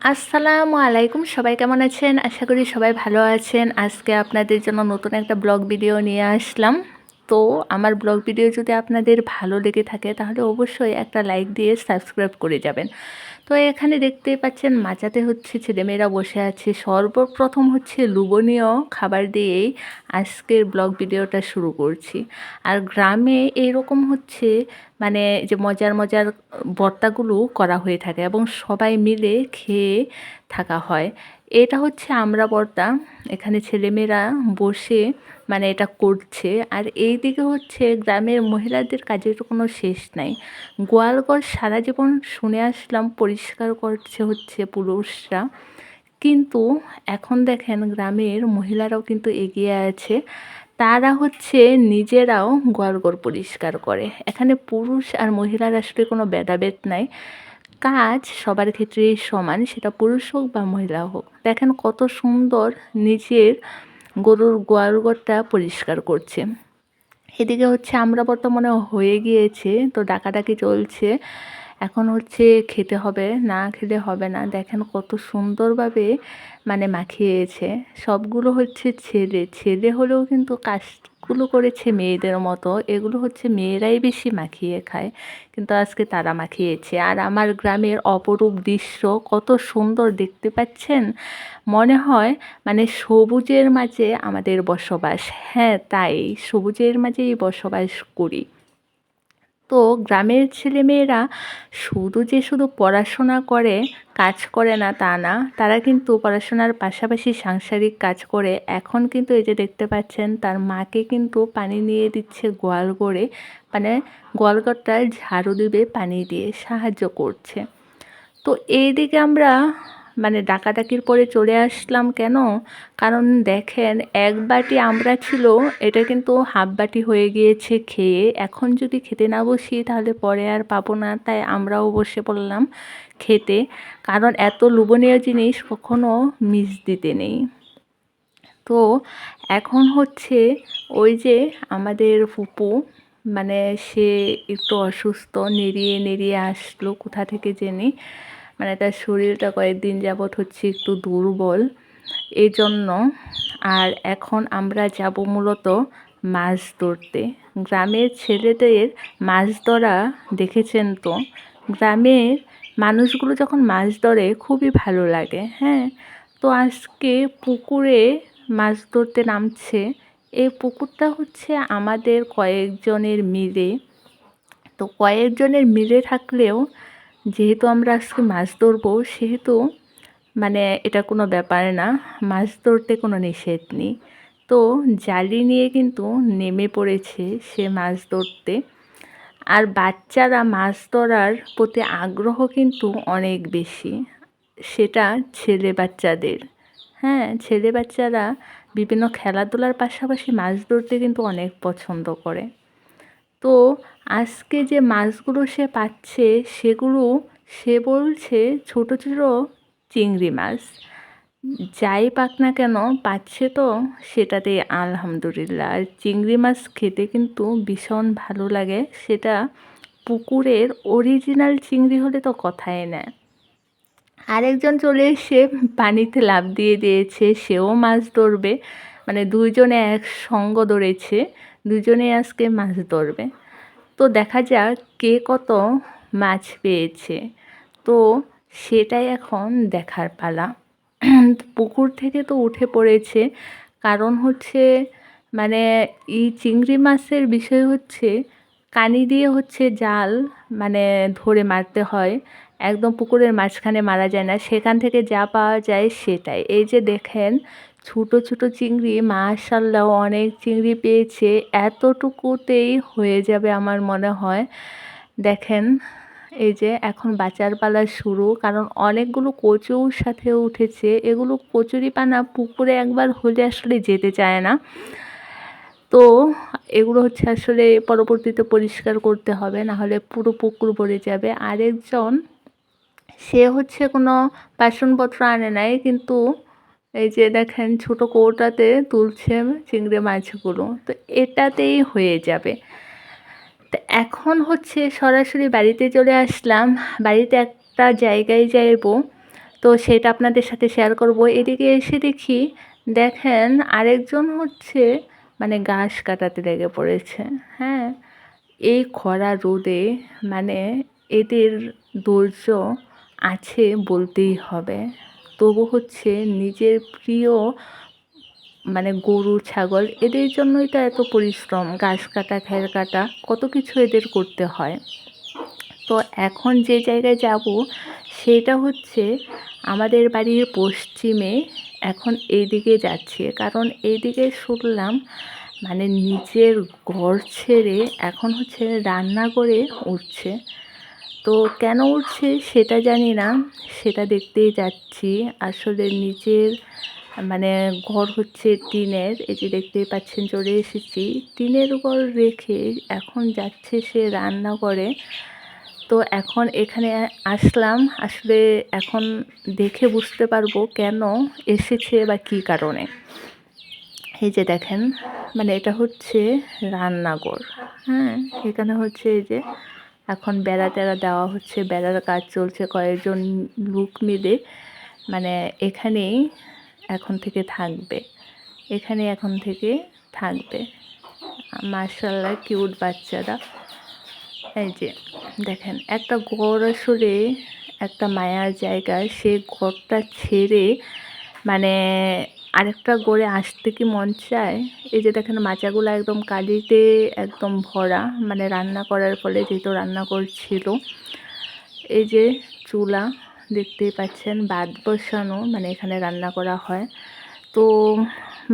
আসসালামু আলাইকুম, সবাই কেমন আছেন? আশা করি সবাই ভালো আছেন। আজকে আপনাদের জন্য নতুন একটা ব্লগ ভিডিও নিয়ে আসলাম। তো আমার ব্লগ ভিডিও যদি আপনাদের ভালো লেগে থাকে, তাহলে অবশ্যই একটা লাইক দিয়ে সাবস্ক্রাইব করে যাবেন। তো এখানে দেখতে পাচ্ছেন মাচাতে হচ্ছে ছেলেমেয়েরা বসে আছে। সর্বপ্রথম হচ্ছে লুবনীয় খাবার দিয়েই আজকের ব্লগ ভিডিওটা শুরু করছি। আর গ্রামে এরকম হচ্ছে মানে যে মজার মজার বর্তাগুলো করা হয়ে থাকে এবং সবাই মিলে খেয়ে থাকা হয়। এটা হচ্ছে আমরা বর্তা এখানে ছেলেমেয়েরা বসে মানে এটা করছে। আর এই দিকে হচ্ছে গ্রামের মহিলাদের কাজের কোনো শেষ নাই। গোয়ালঘর সারা জীবন শুনে আসলাম, পরিষ্কার করছে হচ্ছে পুরুষরা। কিন্তু এখন দেখেন গ্রামের মহিলারাও কিন্তু এগিয়ে আছে। তারা হচ্ছে নিজেরাও গোয়ালঘর পরিষ্কার করে। এখানে পুরুষ আর মহিলার আসলে কোনো ভেদাভেদ নাই। কাজ সবার ক্ষেত্রেই সমান, সেটা পুরুষ হোক বা মহিলা হোক। দেখেন কত সুন্দর নিজের গরুর গোয়ালঘরটা পরিষ্কার করছে। এদিকে হচ্ছে আমরা বর্তমানে হয়ে গিয়েছে, তো ডাকাডাকি চলছে। এখন হচ্ছে খেতে হবে, না খেলে হবে না। দেখেন কত সুন্দরভাবে মানে মাখিয়েছে। সবগুলো হচ্ছে ছেলে। ছেলে হলেও কিন্তু কাজগুলো করেছে মেয়েদের মতো। এগুলো হচ্ছে মেয়েরাই বেশি মাখিয়ে খায়। কিন্তু আজকে তারা মাখিয়েছে। আর আমার গ্রামের অপরূপ দৃশ্য কত সুন্দর দেখতে পাচ্ছেন? মনে হয় মানে সবুজের মাঝে আমাদের বসবাস। হ্যাঁ তাই সবুজের মাঝেই বসবাস করি। তো গ্রামের ছেলেমেয়েরা শুধু যে শুধু পড়াশোনা করে, কাজ করে না তা না, তারা কিন্তু পড়াশোনার পাশাপাশি সাংসারিক কাজ করে। এখন কিন্তু এই যে দেখতে পাচ্ছেন, তার মাকে কিন্তু পানি নিয়ে দিচ্ছে গোয়াল করে মানে গোয়ালঘরটায় ঝাড়ু দিবে, পানি দিয়ে সাহায্য করছে। তো এই দিকে আমরা মানে ডাকাডাকির পরে চলে আসলাম কেন? কারণ দেখেন, এক বাটি আমরা ছিল, এটা কিন্তু হাফ বাটি হয়ে গিয়েছে খেয়ে। এখন যদি খেতে না বসি, তাহলে পরে আর পাবো না। তাই আমরাও বসে পড়লাম খেতে। কারণ এত লোভনীয় জিনিস কখনো মিস দিতে নেই। তো এখন হচ্ছে ওই যে আমাদের ফুপু মানে সে একটু অসুস্থ, নেড়িয়ে নেড়িয়ে আসলো কোথা থেকে জেনে। মানে তার শরীরটা কয়েকদিন যাবৎ হচ্ছে একটু দুর্বল। এই জন্য আর এখন আমরা যাব মূলত মাছ ধরতে। গ্রামের ছেলেদের মাছ ধরা দেখেছেন তো? গ্রামের মানুষগুলো যখন মাছ ধরে খুবই ভালো লাগে হ্যাঁ? তো আজকে পুকুরে মাছ ধরতে নামছে। এই পুকুরটা হচ্ছে আমাদের কয়েকজনের মিলে। তো কয়েকজনের মিলে থাকলেও যেহেতু আমরা আজকে মাছ ধরবো, সেহেতু মানে এটা কোনো ব্যাপার না। মাছ ধরতে কোনো নিষেধ নেই। তো জালি নিয়ে কিন্তু নেমে পড়েছে সে মাছ ধরতে। আর বাচ্চারা মাছ ধরার প্রতি আগ্রহ কিন্তু অনেক বেশি। সেটা ছেলে বাচ্চাদের। হ্যাঁ ছেলে বাচ্চারা বিভিন্ন খেলাধুলার পাশাপাশি মাছ ধরতে কিন্তু অনেক পছন্দ করে। তো আজকে যে মাছগুলো সে পাচ্ছে, সেগুলো সে বলছে ছোট ছোট চিংড়ি মাছ। যাই পাক না কেন, পাচ্ছে তো সেটাতে আলহামদুলিল্লাহ। আর চিংড়ি মাছ খেতে কিন্তু ভীষণ ভালো লাগে। সেটা পুকুরের অরিজিনাল চিংড়ি হলে তো কথাই নেয় আরেকজন চলে এসে পানিতে লাভ দিয়ে দিয়েছে, সেও মাছ ধরবে। মানে দুইজনে এক সঙ্গ ধরেছে। দুজনে আজকে মাছ ধরবে। তো দেখা যাক কে কত মাছ পেয়েছে। তো সেটাই এখন দেখার পালা। পুকুর থেকে তো উঠে পড়েছে। কারণ হচ্ছে মানে এই চিংড়ি মাছের বিষয় হচ্ছে, কানি দিয়ে হচ্ছে জাল মানে ধরে মারতে হয়। একদম পুকুরের মাঝখানে মারা যায় না। সেখান থেকে যা পাওয়া যায় সেটাই। এই যে দেখেন ছোটো ছোটো চিংড়ি, মাশাল্লাহ অনেক চিংড়ি পেয়েছে। এতটুকুতেই হয়ে যাবে আমার মনে হয়। দেখেন, এই যে এখন বাচার পালা শুরু, কারণ অনেকগুলো কচুর সাথে উঠেছে। এগুলো কচুরি পানা পুকুরে একবার হলে আসলে যেতে চায় না। তো এগুলো হচ্ছে আসলে পরবর্তীতে পরিষ্কার করতে হবে না হলে পুরো পুকুর ভরে যাবে। আরেকজন, সে হচ্ছে কোনো বাসনপত্র আনে নাই, কিন্তু এই যে দেখেন ছোট কৌটাতে তুলছে চিংড়ি মাছগুলো, তো এটাতেই হয়ে যাবে। তো এখন হচ্ছে সরাসরি বাড়িতে চলে আসলাম। বাড়িতে একটা জায়গায় যাইব, তো সেটা আপনাদের সাথে শেয়ার করব। এদিকে এসে দেখি, দেখেন আরেকজন হচ্ছে মানে ঘাস কাটাতে লেগে পড়েছে। হ্যাঁ এই খরা রোদে মানে এদের ধৈর্য আছে বলতেই হবে। তবু হচ্ছে নিজের প্রিয় মানে গরু, ছাগল, এদের জন্যই তো এত পরিশ্রম, ঘাস কাটা, খের কাটা, কত কিছু এদের করতে হয়। তো এখন যে জায়গায় যাব, সেটা হচ্ছে আমাদের বাড়ির পশ্চিমে এখন এইদিকে যাচ্ছি। কারণ এইদিকে শুনলাম মানে নিজের ঘর ছেড়ে এখন হচ্ছে রান্না করে উঠছে। তো কেন উঠছে সেটা জানি না, সেটা দেখতেই যাচ্ছি। আসলে নিজের মানে ঘর হচ্ছে টিনের, এই যে দেখতেই পাচ্ছেন চলে এসেছি। টিনের ঘর রেখে এখন যাচ্ছে সে রান্না করে তো এখন এখানে আসলাম, আসলে এখন দেখে বুঝতে পারব কেন এসেছে বা কী কারণে। এই যে দেখেন মানে এটা হচ্ছে রান্নাঘর হ্যাঁ? এখানে হচ্ছে এই যে এখন বেড়া টেড়া দেওয়া হচ্ছে, বেড়ার কাজ চলছে, কয়েকজন লুক মিলে। মানে এখানেই এখন থেকে থাকবে এখানে এখন থেকে থাকবে। মার্শাল্লাহ কিউট বাচ্চারা। এই যে, দেখেন, একটা গড় আসলে একটা মায়ার জায়গা, সে ঘরটা ছেড়ে মানে আরেকটা গড়ে আসতে কি মন চায়? এই যে দেখেন মাচাগুলো একদম কালিতে একদম ভরা মানে রান্না করার ফলে যেহেতু রান্না করছিল। এই যে চুলা দেখতেই পাচ্ছেন, বাদ বসানো মানে এখানে রান্না করা হয়। তো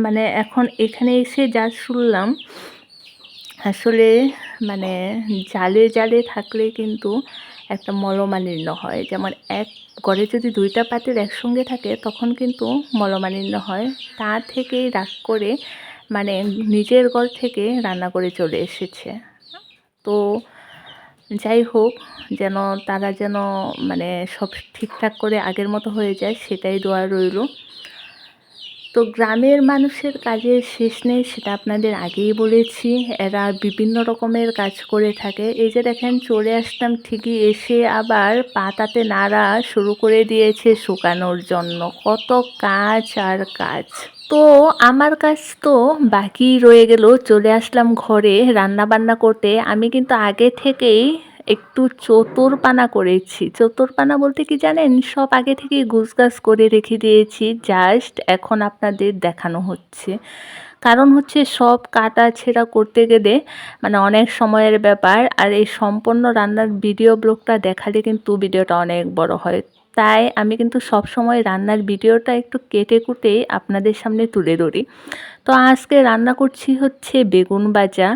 মানে এখন এখানে এসে যা শুনলাম আসলে মানে জালে জালে থাকলে কিন্তু একটা মলমালিন্য হয়। যেমন এক ঘরে যদি দুইটা পাতিল একসঙ্গে থাকে, তখন কিন্তু মলমালিন্য হয়। তা থেকেই রাগ করে মানে নিজের ঘর থেকে রান্না করে চলে এসেছে। তো যাই হোক, যেন তারা যেন মানে সব ঠিকঠাক করে আগের মতো হয়ে যায়, সেটাই দোয়া রইল। তো গ্রামের মানুষের কাজের শেষ নেই, সেটা আপনাদের আগেই বলেছি। এরা বিভিন্ন রকমের কাজ করে থাকে। এই যে দেখেন, চলে আসতাম ঠিকই, এসে আবার পাতাতে নাড়া শুরু করে দিয়েছে শুকানোর জন্য। কত কাজ আর কাজ। তো আমার কাজ তো বাকি রয়ে গেল, চলে আসলাম ঘরে রান্না বান্না করতে। আমি কিন্তু আগে থেকেই একটু চতুরপানা করেছি। চতুরপানা বলতে কি জানেন? সব আগে থেকেই গুছগাছ করে রেখে দিয়েছি। জাস্ট এখন আপনাদের দেখানো হচ্ছে। কারণ হচ্ছে সব কাটা ছেঁড়া করতে গেলে মানে অনেক সময়ের ব্যাপার। আর এই সম্পূর্ণ রান্নার ভিডিও ব্লগটা দেখালে কিন্তু ভিডিওটা অনেক বড় হয়। তাই আমি কিন্তু সব সময় রান্নার ভিডিওটা একটু কেটে কুটে আপনাদের সামনে তুলে ধরি। তো আজকে রান্না করছি হচ্ছে বেগুন ভাজা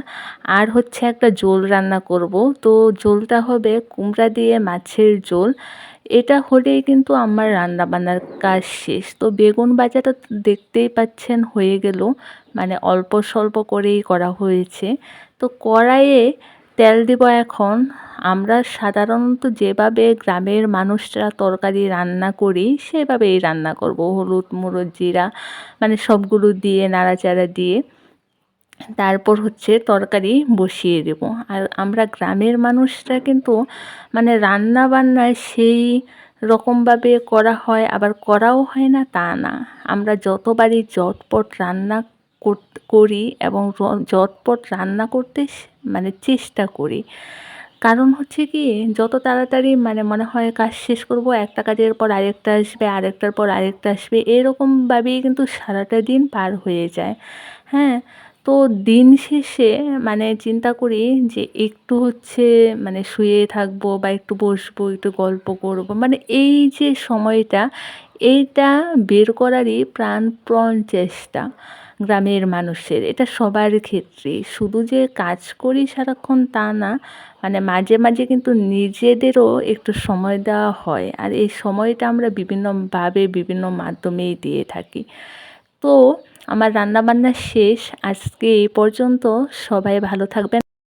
আর হচ্ছে একটা জোল রান্না করব। তো জোলটা হবে কুমড়া দিয়ে মাছের জোল এটা হলেই কিন্তু আমার রান্না বান্নার কাজ শেষ। তো বেগুন ভাজাটা দেখতেই পাচ্ছেন হয়ে গেল। মানে অল্প স্বল্প করেই করা হয়েছে। তো কড়াইয়ে তেল দিব এখন। আমরা সাধারণত যেভাবে গ্রামের মানুষরা তরকারি রান্না করি, সেভাবেই রান্না করব। হলুদ মুড়ো জিরা মানে সবগুলো দিয়ে, নাড়াচাড়া দিয়ে। তারপর হচ্ছে তরকারি বসিয়ে দেব। আর আমরা গ্রামের মানুষরা কিন্তু মানে রান্না বান্নায় সেই রকমভাবে করা হয়, আবার করাও হয় না তা না। আমরা যতবারই জটপট রান্না করি এবং জটপট রান্না করতে মানে চেষ্টা করি। কারণ হচ্ছে কি, যত তাড়াতাড়ি মানে মনে হয় কাজ শেষ করব, একটা কাজের পর আরেকটা আসবে, আরেকটার পর আরেকটা আসবে, এরকমভাবেই কিন্তু সারাটা দিন পার হয়ে যায়। হ্যাঁ তো দিন শেষে মানে চিন্তা করি যে একটু হচ্ছে মানে শুয়ে থাকব বা একটু বসবো, একটু গল্প করব মানে এই যে সময়টা, এইটা বের করারই প্রাণপ্রণ চেষ্টা। গ্রামের মানুষের, এটা সবার ক্ষেত্রে। শুধু যে কাজ করি সারাক্ষণ তা না মানে মাঝে মাঝে কিন্তু নিজেদেরও একটু সময় দেওয়া হয়। আর এই সময়টা আমরা বিভিন্নভাবে বিভিন্ন মাধ্যমেই দিয়ে থাকি। তো আমার রান্নাবান্না শেষ। আজকে এই পর্যন্ত সবাই ভালো থাকবেন।